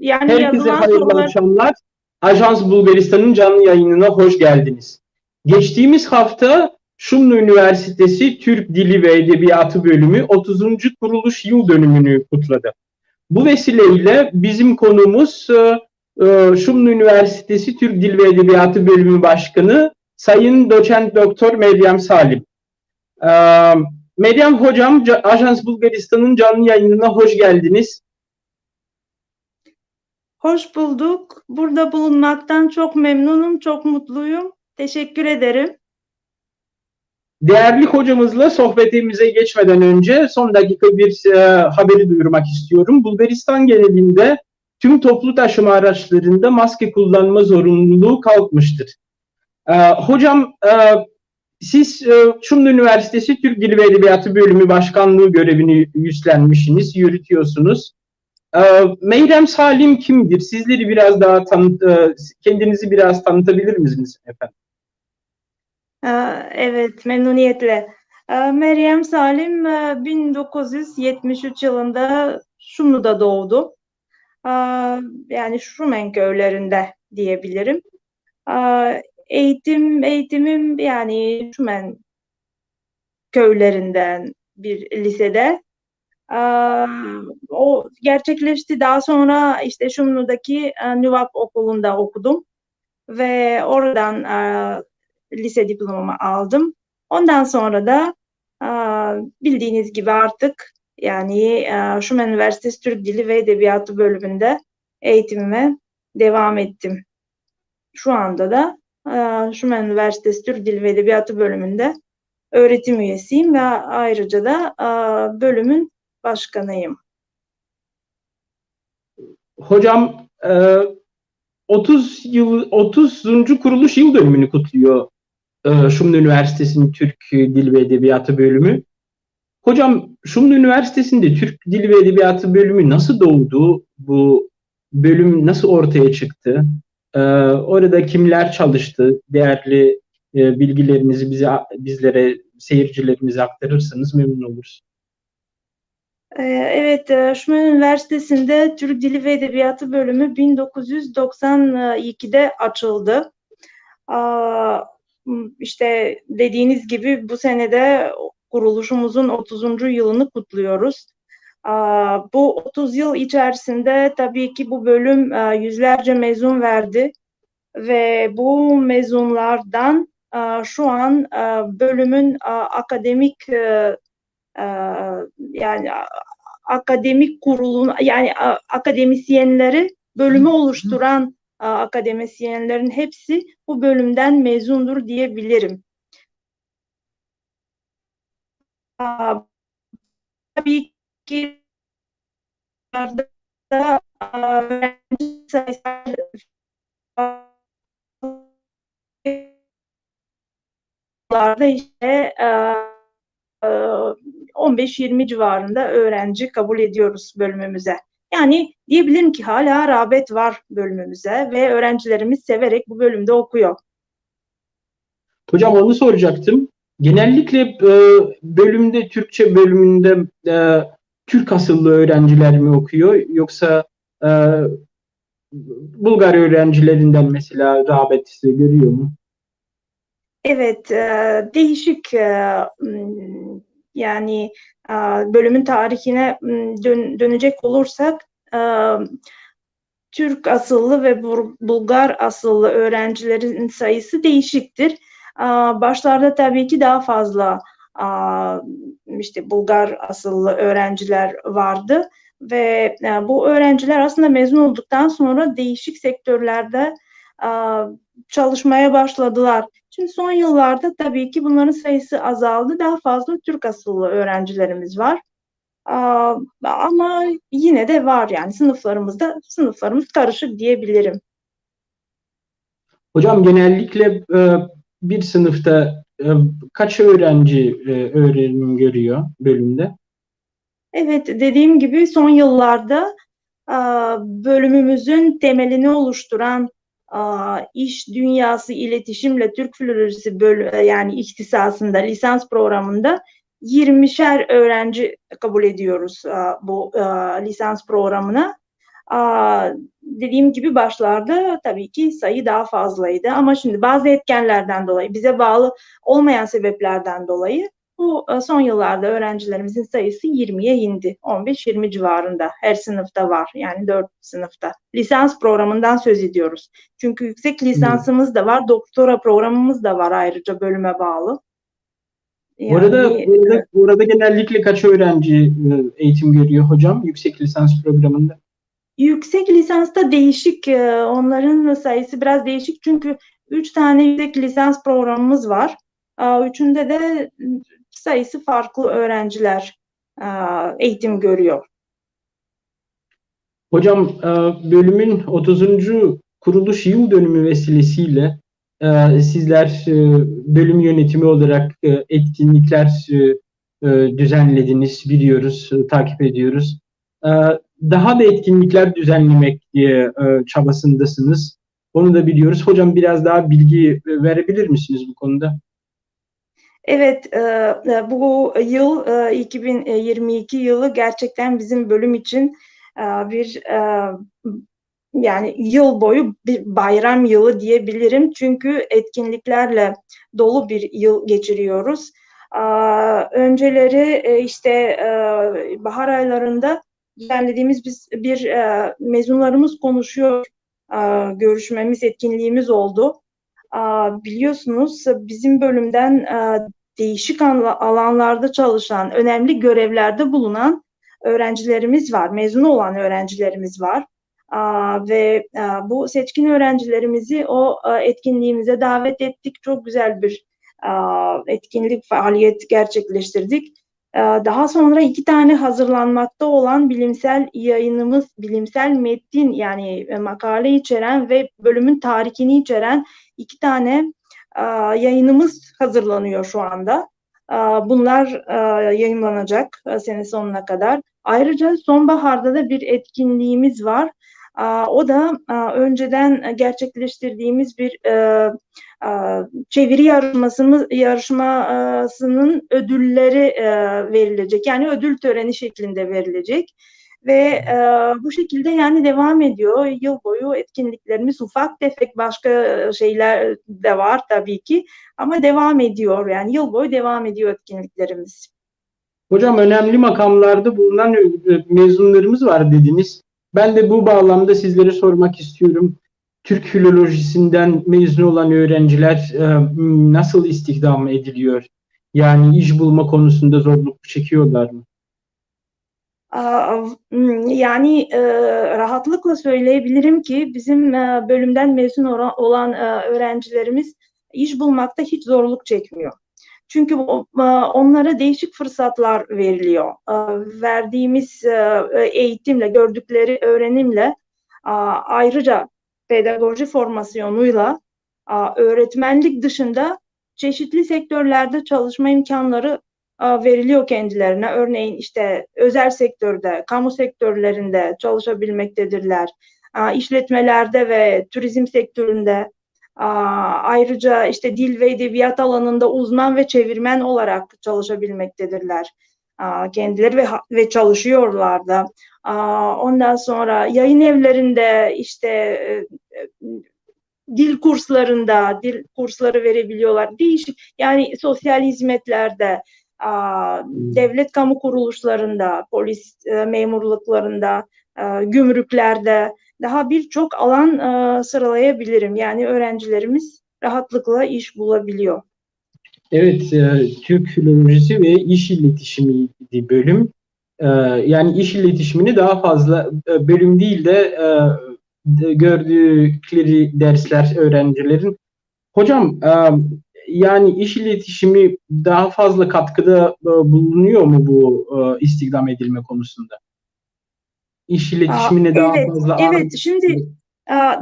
yani Herkese hayırlı sorular akşamlar. Ajans Bulgaristan'ın canlı yayınına hoş geldiniz. Geçtiğimiz hafta Şumlu Üniversitesi Türk Dili ve Edebiyatı bölümü 30. kuruluş yıl dönümünü kutladı. Bu vesileyle bizim konumuz e, e, Şumlu Üniversitesi Türk Dil ve Edebiyatı bölümü başkanı Sayın Doçent Doktor Meryem Salim. E, Meryem Hocam, Ca- Ajans Bulgaristan'ın canlı yayınına hoş geldiniz. Hoş bulduk. Burada bulunmaktan çok memnunum, çok mutluyum. Teşekkür ederim. Değerli hocamızla sohbetimize geçmeden önce son dakika bir e, haberi duyurmak istiyorum. Bulgaristan genelinde tüm toplu taşıma araçlarında maske kullanma zorunluluğu kalkmıştır. E, hocam e, siz e, Şumlu Üniversitesi Türk Dili ve Edebiyatı Bölümü Başkanlığı görevini üstlenmişsiniz, yürütüyorsunuz. E, Meyrem Salim kimdir? Sizleri biraz daha tanıt, e, kendinizi biraz tanıtabilir misiniz efendim? Ee, Evet, memnuniyetle. Ee, Meryem Salim e, 1973 yılında Şumlu'da doğdu. Ee, Yani Şumen köylerinde diyebilirim. Ee, Eğitim, eğitimim yani Şumen köylerinden bir lisede. Ee, O gerçekleşti. Daha sonra işte Şumlu'daki e, Nüvap Okulu'nda okudum ve oradan e, lise diplomamı aldım. Ondan sonra da e, bildiğiniz gibi artık yani Şumen Üniversitesi Türk Dili ve Edebiyatı bölümünde eğitimime devam ettim. Şu anda da Şumen Üniversitesi Türk Dili ve Edebiyatı bölümünde öğretim üyesiyim ve ayrıca da bölümün başkanıyım. Hocam e, 30 yıl 30. kuruluş yıl dönümünü kutluyor e, Şumlu Üniversitesi'nin Türk Dil ve Edebiyatı bölümü. Hocam Şumlu Üniversitesi'nde Türk Dili ve Edebiyatı bölümü nasıl doğdu? Bu bölüm nasıl ortaya çıktı? E, orada kimler çalıştı? Değerli e, bilgilerinizi bize bizlere seyircilerimize aktarırsanız memnun oluruz. Ee, Evet, Şumen Üniversitesi'nde Türk Dili ve Edebiyatı bölümü 1992'de açıldı. İşte dediğiniz gibi bu senede kuruluşumuzun 30. yılını kutluyoruz. Bu 30 yıl içerisinde tabii ki bu bölüm e, yüzlerce mezun verdi ve bu mezunlardan e, şu an e, bölümün akademik e, yani akademik kurulun yani a- akademisyenleri bölümü oluşturan a, akademisyenlerin hepsi bu bölümden mezundur diyebilirim. A, Tabii ki da öğrenci sayısı işte e, e, 15-20 civarında öğrenci kabul ediyoruz bölümümüze. Yani diyebilirim ki hala rağbet var bölümümüze ve öğrencilerimiz severek bu bölümde okuyor. Hocam onu soracaktım. Genellikle e, bölümde Türkçe bölümünde e, Türk asıllı öğrenciler mi okuyor yoksa e, Bulgar öğrencilerinden mesela rağbet görüyor mu? Evet, değişik yani e, bölümün tarihine dönecek olursak e, Türk asıllı ve Bulgar asıllı öğrencilerin sayısı değişiktir. E, Başlarda tabii ki daha fazla işte Bulgar asıllı öğrenciler vardı ve bu öğrenciler aslında mezun olduktan sonra değişik sektörlerde çalışmaya başladılar. Şimdi son yıllarda tabii ki bunların sayısı azaldı. Daha fazla Türk asıllı öğrencilerimiz var. Ama yine de var yani sınıflarımızda sınıflarımız karışık diyebilirim. Hocam genellikle e, bir sınıfta e, kaç öğrenci e, öğrenim görüyor bölümde? Evet dediğim gibi son yıllarda bölümümüzün temelini oluşturan iş dünyası iletişimle Türk filolojisi bölü yani ihtisasında lisans programında 20'şer öğrenci kabul ediyoruz bu lisans programına. Dediğim gibi başlarda tabii ki sayı daha fazlaydı ama şimdi bazı etkenlerden dolayı bize bağlı olmayan sebeplerden dolayı bu e, son yıllarda öğrencilerimizin sayısı 20'ye indi. 15-20 civarında her sınıfta var. Yani 4 sınıfta. Lisans programından söz ediyoruz. Çünkü yüksek lisansımız da var, doktora programımız da var ayrıca bölüme bağlı. Bu arada, bu arada, bu arada genellikle kaç öğrenci e, eğitim görüyor hocam yüksek lisans programında? Yüksek lisansta değişik, e, onların sayısı biraz değişik çünkü 3 tane yüksek lisans programımız var. Üçünde de sayısı farklı öğrenciler aa, eğitim görüyor. Hocam e, bölümün 30. kuruluş yıl dönümü vesilesiyle e, sizler e, bölüm yönetimi olarak e, etkinlikler e, e, düzenlediniz, biliyoruz, e, takip ediyoruz. E, daha da etkinlikler düzenlemek e, çabasındasınız. Onu da biliyoruz. Hocam biraz daha bilgi e, verebilir misiniz bu konuda? Evet, e, e, bu yıl e, 2022 yılı gerçekten bizim bölüm için e, bir e, yani yıl boyu bir bayram yılı diyebilirim. Çünkü etkinliklerle dolu bir yıl geçiriyoruz. E, önceleri e, işte e, bahar aylarında düzenlediğimiz biz bir e, mezunlarımız konuşuyor e, görüşmemiz, etkinliğimiz oldu. Biliyorsunuz bizim bölümden e, değişik anla- alanlarda çalışan, önemli görevlerde bulunan öğrencilerimiz var, mezun olan öğrencilerimiz var. Ve e, bu seçkin öğrencilerimizi o e, etkinliğimize davet ettik. Çok güzel bir etkinlik, faaliyet gerçekleştirdik. E, Daha sonra iki tane hazırlanmakta olan bilimsel yayınımız, bilimsel metin yani e, makale içeren ve bölümün tarihini içeren iki tane e, yayınımız hazırlanıyor şu anda. E, Bunlar yayınlanacak sene sonuna kadar. Ayrıca sonbaharda da bir etkinliğimiz var. O da önceden gerçekleştirdiğimiz bir çeviri yarışmasımız yarışmasının ödülleri e, verilecek. Yani ödül töreni şeklinde verilecek ve e, bu şekilde yani devam ediyor. Yıl boyu etkinliklerimiz ufak tefek başka şeyler de var tabii ki ama devam ediyor. Yani yıl boyu devam ediyor etkinliklerimiz. Hocam önemli makamlarda bulunan e, mezunlarımız var dediniz. Ben de bu bağlamda sizlere sormak istiyorum. Türk filolojisinden mezun olan öğrenciler e, nasıl istihdam ediliyor? Yani iş bulma konusunda zorluk çekiyorlar mı? Hmm, Yani e, rahatlıkla söyleyebilirim ki bizim e, bölümden mezun olan e, öğrencilerimiz iş bulmakta hiç zorluk çekmiyor. Çünkü onlara değişik fırsatlar veriliyor. Verdiğimiz eğitimle, gördükleri öğrenimle ayrıca pedagoji formasyonuyla öğretmenlik dışında çeşitli sektörlerde çalışma imkanları veriliyor kendilerine. Örneğin işte özel sektörde, kamu sektörlerinde çalışabilmektedirler. İşletmelerde ve turizm sektöründe ayrıca işte dil ve edebiyat alanında uzman ve çevirmen olarak çalışabilmektedirler. Kendileri ve, ve çalışıyorlar da. A, ondan sonra yayın evlerinde işte e, e, dil kurslarında dil kursları verebiliyorlar. Değişik yani sosyal hizmetlerde Aa, devlet kamu kuruluşlarında, polis e, memurluklarında, gümrüklerde daha birçok alan sıralayabilirim. Yani öğrencilerimiz rahatlıkla iş bulabiliyor. Evet, e, Türk filolojisi ve iş iletişimi bölüm. E, yani iş iletişimini daha fazla e, bölüm değil de e, de gördükleri dersler öğrencilerin. Hocam, e, yani iş iletişimi daha fazla katkıda e, bulunuyor mu bu e, istihdam edilme konusunda? İş iletişimine Aa, daha evet, fazla evet. Şimdi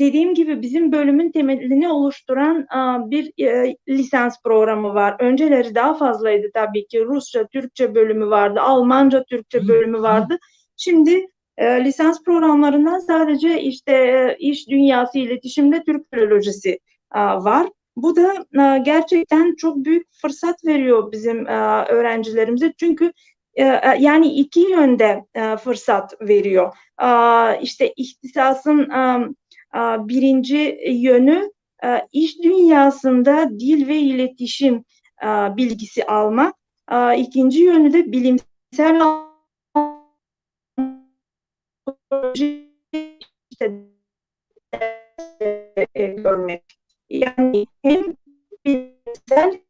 dediğim gibi bizim bölümün temelini oluşturan bir e, lisans programı var. Önceleri daha fazlaydı tabii ki. Rusça, Türkçe bölümü vardı, Almanca, Türkçe bölümü vardı. Şimdi e, lisans programlarından sadece işte e, iş dünyası iletişimde Türk filolojisi var. Bu da gerçekten çok büyük fırsat veriyor bizim öğrencilerimize. Çünkü yani iki yönde fırsat veriyor. İşte ihtisasın birinci yönü e, iş dünyasında dil ve iletişim e, bilgisi almak. İkinci yönü de bilimsel e, görmek. Yani hem bilimsel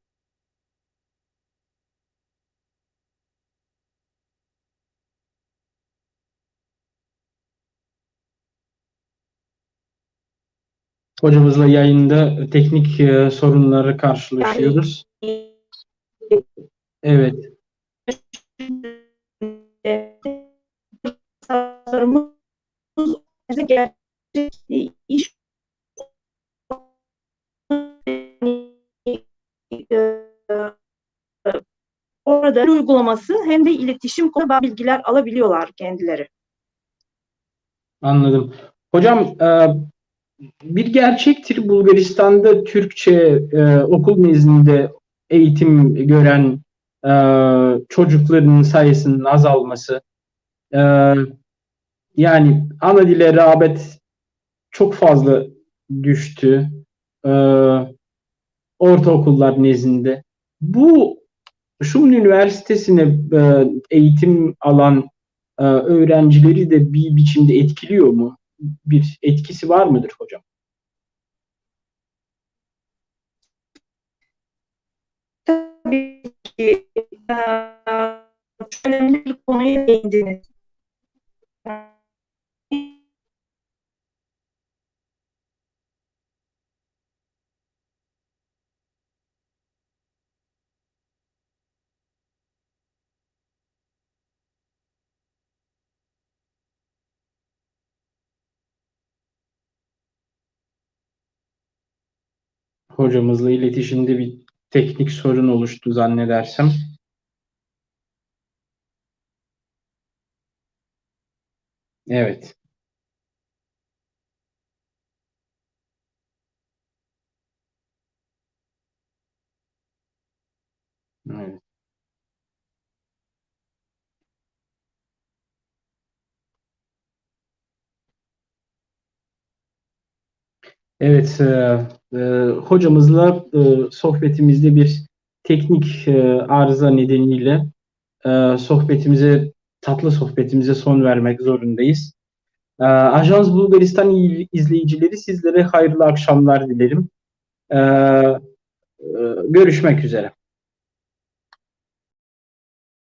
Hocamızla yayında teknik e, sorunları karşılaşıyoruz. Evet. iş orada uygulaması hem de iletişim konuda bilgiler alabiliyorlar kendileri. Anladım. Hocam e, bir gerçektir Bulgaristan'da Türkçe e, okul nezdinde eğitim gören e, çocukların sayısının azalması. E, yani ana dile rağbet çok fazla düştü e, ortaokullar nezdinde. Bu Şumun Üniversitesi'ne e, eğitim alan e, öğrencileri de bir biçimde etkiliyor mu? Bir etkisi var mıdır hocam? Tabii ki önemli bir konuya değindiniz. Hocamızla iletişimde bir teknik sorun oluştu zannedersem. Evet. Evet. Evet, e, e, hocamızla e, sohbetimizde bir teknik e, arıza nedeniyle e, sohbetimize, tatlı sohbetimize son vermek zorundayız. E, Ajans Bulgaristan il- izleyicileri sizlere hayırlı akşamlar dilerim. E, e, görüşmek üzere.